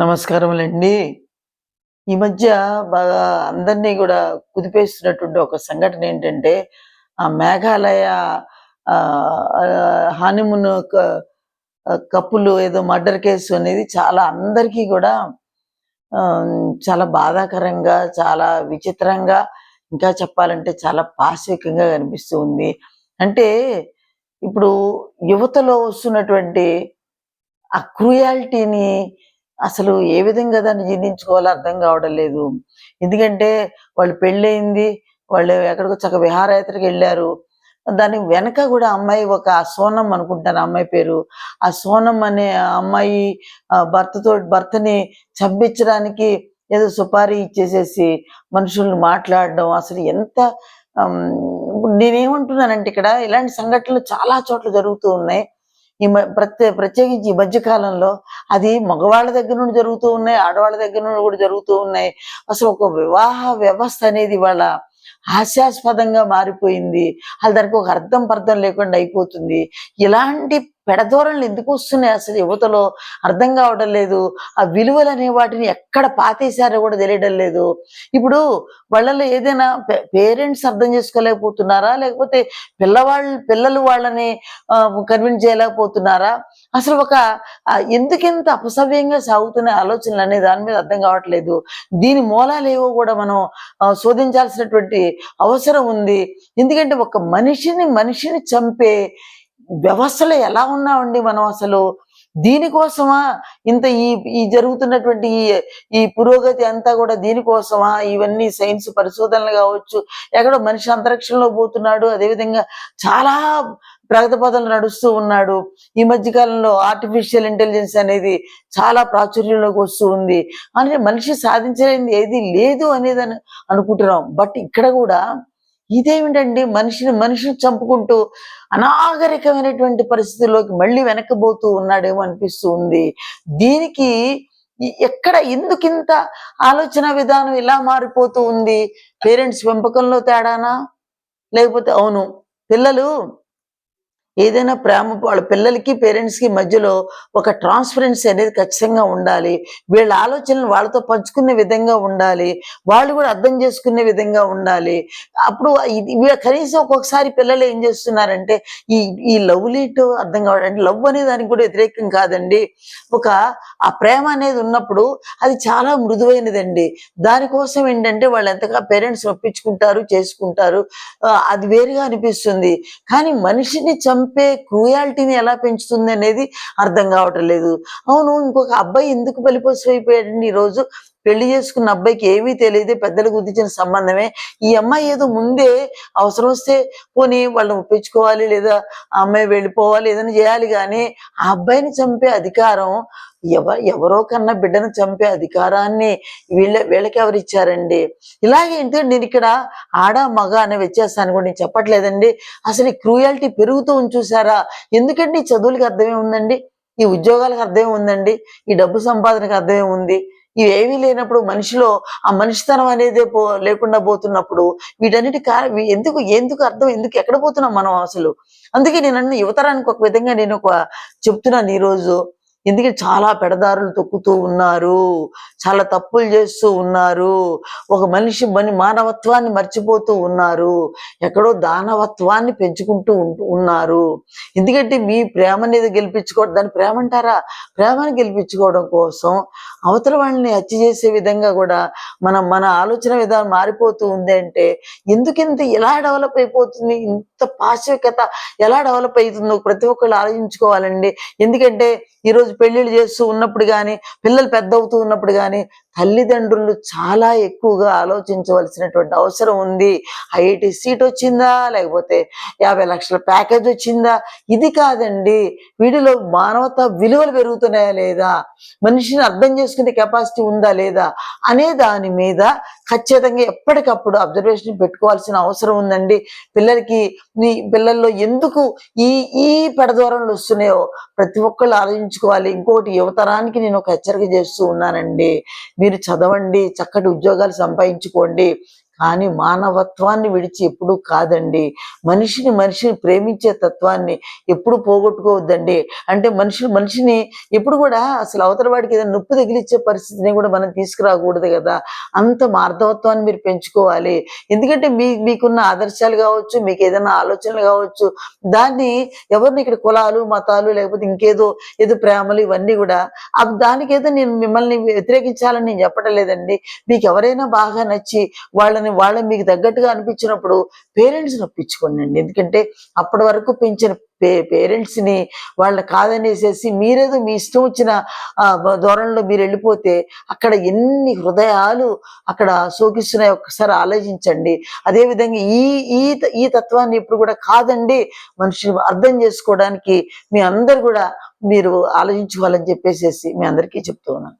నమస్కారములండి. ఈ మధ్య బాగా అందరినీ కూడా కుదిపేస్తున్నటువంటి ఒక సంఘటన ఏంటంటే, ఆ మేఘాలయ హానిమున్ కప్పులు ఏదో మర్డర్ కేసు అనేది చాలా అందరికీ కూడా చాలా బాధాకరంగా, చాలా విచిత్రంగా, ఇంకా చెప్పాలంటే చాలా పాశవికంగా కనిపిస్తూ ఉంది. అంటే ఇప్పుడు యువతలో వస్తున్నటువంటి ఆ క్రూయాలిటీని అసలు ఏ విధంగా దాన్ని జీర్ణించుకోవాలో అర్థం కావడం లేదు. ఎందుకంటే వాళ్ళు పెళ్ళయింది. వాళ్ళు ఎక్కడికో చక్కగా విహారయాత్రకెళ్ళారు. దాని వెనక కూడా అమ్మాయి ఒక సోనం అనుకుంటాను అమ్మాయి పేరు. ఆ సోనం అనే ఆ అమ్మాయి భర్తతో భర్తని చంపించడానికి ఏదో సుపారీ ఇచ్చేసేసి మనుషుల్ని మాట్లాడడం అసలు ఎంత నేనేమంటున్నానంటే ఇక్కడ ఇలాంటి సంఘటనలు చాలా చోట్ల జరుగుతూ ఉన్నాయి. ఈ ప్రత్యే ప్రత్యేకించి ఈ మధ్య కాలంలో అది మగవాళ్ళ దగ్గర నుండి జరుగుతూ ఉన్నాయి. ఆడవాళ్ళ దగ్గర నుండి కూడా జరుగుతూ ఉన్నాయి. అసలు ఒక వివాహ వ్యవస్థ అనేది ఇవాళ హాస్యాస్పదంగా మారిపోయింది. అది దానికి ఒక అర్థం పర్థం లేకుండా అయిపోతుంది. ఇలాంటి పెడధోరణులు ఎందుకు వస్తున్నాయి అసలు యువతలో అర్థం కావడం లేదు. ఆ విలువలు అనే వాటిని ఎక్కడ పాతేశారో కూడా తెలియడం లేదు. ఇప్పుడు వాళ్ళలో ఏదైనా పే పేరెంట్స్ అర్థం చేసుకోలేకపోతున్నారా? లేకపోతే పిల్లవాళ్ళు పిల్లలు వాళ్ళని కన్విన్స్ చేయలేకపోతున్నారా? అసలు ఒక ఎందుకింత అపసవ్యంగా సాగుతున్న ఆలోచనలు అనే దాని మీద అర్థం కావట్లేదు. దీని మూలాలు ఏవో కూడా మనం శోధించాల్సినటువంటి అవసరం ఉంది. ఎందుకంటే ఒక మనిషిని మనిషిని చంపే వ్యవస్థలో ఎలా ఉన్నామండి మనం అసలు? దీనికోసమా ఇంత ఈ ఈ జరుగుతున్నటువంటి ఈ ఈ పురోగతి అంతా కూడా దీనికోసమా? ఇవన్నీ సైన్స్ పరిశోధనలు కావచ్చు, ఎక్కడో మనిషి అంతరిక్షంలో పోతున్నాడు. అదేవిధంగా చాలా ప్రగతి పదాలు నడుస్తూ ఉన్నాడు. ఈ మధ్య కాలంలో ఆర్టిఫిషియల్ ఇంటెలిజెన్స్ అనేది చాలా ప్రాచుర్యంలోకి వస్తూ ఉంది. అంటే మనిషి సాధించలేనిది ఏది లేదు అనేది అనుకుంటున్నాం. బట్ ఇక్కడ కూడా ఇదేమిటండి మనిషిని మనిషిని చంపుకుంటూ అనాగరికమైనటువంటి పరిస్థితుల్లోకి మళ్ళీ వెనకబోతూ ఉన్నాడేమో అనిపిస్తూ ఉంది. దీనికి ఎక్కడ ఎందుకింత ఆలోచన విధానం ఇలా మారిపోతూ ఉంది? పేరెంట్స్ పెంపకంలో తేడానా? లేకపోతే అవును. పిల్లలు ఏదైనా ప్రేమ వాళ్ళ పిల్లలకి, పేరెంట్స్‌కి మధ్యలో ఒక ట్రాన్స్‌పరెన్సీ అనేది ఖచ్చితంగా ఉండాలి. వీళ్ళ ఆలోచనలు వాళ్ళతో పంచుకునే విధంగా ఉండాలి. వాళ్ళు కూడా అర్థం చేసుకునే విధంగా ఉండాలి. అప్పుడు కనీసం ఒక్కొక్కసారి పిల్లలు ఏం చేస్తున్నారంటే ఈ ఈ లవ్ లీట్ అర్థం కావడం అంటే లవ్ అనే దానికి కూడా వ్యతిరేకం కాదండి. ఒక ఆ ప్రేమ అనేది ఉన్నప్పుడు అది చాలా మృదువైనదండి. దానికోసం ఏంటంటే వాళ్ళు ఎంతగా పేరెంట్స్ ఒప్పించుకుంటారు, చేసుకుంటారు. అది వేరుగా అనిపిస్తుంది. కానీ మనిషిని చంపి క్రూయాలిటీని ఎలా పెంచుతుంది అనేది అర్థం కావటం లేదు. అవును ఇంకొక అబ్బాయి ఎందుకు బలిపశువు అయిపోయాడండి ఈరోజు? పెళ్ళి చేసుకున్న అబ్బాయికి ఏమీ తెలియదు పెద్దలు గుర్తించిన సంబంధమే. ఈ అమ్మాయి ఏదో ముందే అవసరం వస్తే పోనీ వాళ్ళని ఒప్పించుకోవాలి లేదా ఆ అమ్మాయి వెళ్ళిపోవాలి ఏదైనా చేయాలి కానీ ఆ అబ్బాయిని చంపే అధికారం ఎవ ఎవరో కన్నా బిడ్డను చంపే అధికారాన్ని వీళ్ళ వీళ్ళకెవరిచ్చారండి? ఇలాగే ఏంటంటే ఇక్కడ ఆడ, మగ అనే వ్యత్యాసాన్ని కూడా నేను చెప్పట్లేదండి. అసలు ఈ క్రూయాలిటీ పెరుగుతూ ఉంది చూసారా? ఎందుకంటే ఈ అర్థమే ఉందండి ఈ ఉద్యోగాలకు అర్థమేముందండి? ఈ డబ్బు సంపాదనకు అర్థమే ఉంది ఇవేమీ లేనప్పుడు మనిషిలో ఆ మనిషితనం అనేదే పో లేకుండా పోతున్నప్పుడు వీటన్నిటి కా ఎందుకు ఎందుకు అర్థం ఎందుకు ఎక్కడ పోతున్నాం మనం అసలు? అందుకే నేను యువతరానికి ఒక విధంగా నేను ఒక చెప్తున్నాను ఈరోజు. ఎందుకంటే చాలా పెడదారులు తొక్కుతూ ఉన్నారు. చాలా తప్పులు చేస్తూ ఉన్నారు. ఒక మనిషి మని మానవత్వాన్ని మర్చిపోతూ ఉన్నారు. ఎక్కడో దానవత్వాన్ని పెంచుకుంటూ ఉంటూ ఉన్నారు. ఎందుకంటే మీ ప్రేమనేది గెలిపించుకోవడం దాన్ని ప్రేమంటారా? ప్రేమను గెలిపించుకోవడం కోసం అవతల వాళ్ళని హత్య చేసే విధంగా కూడా మన మన ఆలోచన విధానం మారిపోతూ ఉంది అంటే ఎందుకింత ఎలా డెవలప్ అయిపోతుంది? ఇంత పాశవికత ఎలా డెవలప్ అవుతుందో ప్రతి ఒక్కళ్ళు ఆలోచించుకోవాలండి. ఎందుకంటే ఈరోజు పెళ్ళిళ్ళు చేస్తూ ఉన్నప్పుడు గాని, పిల్లలు పెద్ద అవుతూ ఉన్నప్పుడు గాని, తల్లిదండ్రులు చాలా ఎక్కువగా ఆలోచించవలసినటువంటి అవసరం ఉంది. ఐఐటి సీట్ వచ్చిందా? లేకపోతే యాభై లక్షల ప్యాకేజ్ వచ్చిందా? ఇది కాదండి. వీడిలో మానవత విలువలు పెరుగుతున్నాయా లేదా? మనిషిని అర్థం చేసుకునే కెపాసిటీ ఉందా లేదా? అనే దాని మీద ఖచ్చితంగా ఎప్పటికప్పుడు అబ్జర్వేషన్ పెట్టుకోవాల్సిన అవసరం ఉందండి. పిల్లలకి నీ పిల్లల్లో ఎందుకు ఈ ఈ పెడధోరణులు వస్తున్నాయో ప్రతి ఒక్కళ్ళు ఆలోచించుకోవాలి. ఇంకోటి యువతరానికి నేను ఒక హెచ్చరిక చేస్తూ ఉన్నానండి. మీరు చదవండి, చక్కటి ఉద్యోగాలు సంపాదించుకోండి. కానీ మానవత్వాన్ని విడిచి ఎప్పుడూ కాదండి. మనిషిని మనిషిని ప్రేమించే తత్వాన్ని ఎప్పుడు పోగొట్టుకోవద్దండి. అంటే మనిషి మనిషిని ఎప్పుడు కూడా అసలు అవతల వాడికి ఏదైనా నొప్పి తగిలిచ్చే పరిస్థితిని కూడా మనం తీసుకురాకూడదు కదా. అంత మార్ధవత్వాన్ని మీరు పెంచుకోవాలి. ఎందుకంటే మీ మీకున్న ఆదర్శాలు కావచ్చు మీకు ఏదైనా ఆలోచనలు కావచ్చు దాన్ని ఎవరిని ఇక్కడ కులాలు మతాలు లేకపోతే ఇంకేదో ఏదో ప్రేమలు ఇవన్నీ కూడా అవి దానికేదో నేను మిమ్మల్ని వ్యతిరేకించాలని నేను చెప్పడం లేదండి. మీకు ఎవరైనా బాగా నచ్చి వాళ్ళని వాళ్ళని మీకు తగ్గట్టుగా అనిపించినప్పుడు పేరెంట్స్ నొప్పించుకోనండి ఎందుకంటే అప్పటి వరకు పెంచిన పే పేరెంట్స్ని వాళ్ళ వాళ్ళని కాదనేసేసి మీరేదో మీ ఇష్టం వచ్చిన ఆ, ధోరణిలో మీరు వెళ్ళిపోతే అక్కడ ఎన్ని హృదయాలు అక్కడ శోకిస్తున్నాయి ఒక్కసారి ఆలోచించండి. అదే విధంగా ఈ ఈ ఈ తత్వాన్ని ఇప్పుడు కూడా కాదండి మనుషులు అర్థం చేసుకోవడానికి మీ అందరు కూడా మీరు ఆలోచించుకోవాలని చెప్పేసి మీ అందరికీ చెప్తూ ఉన్నాను.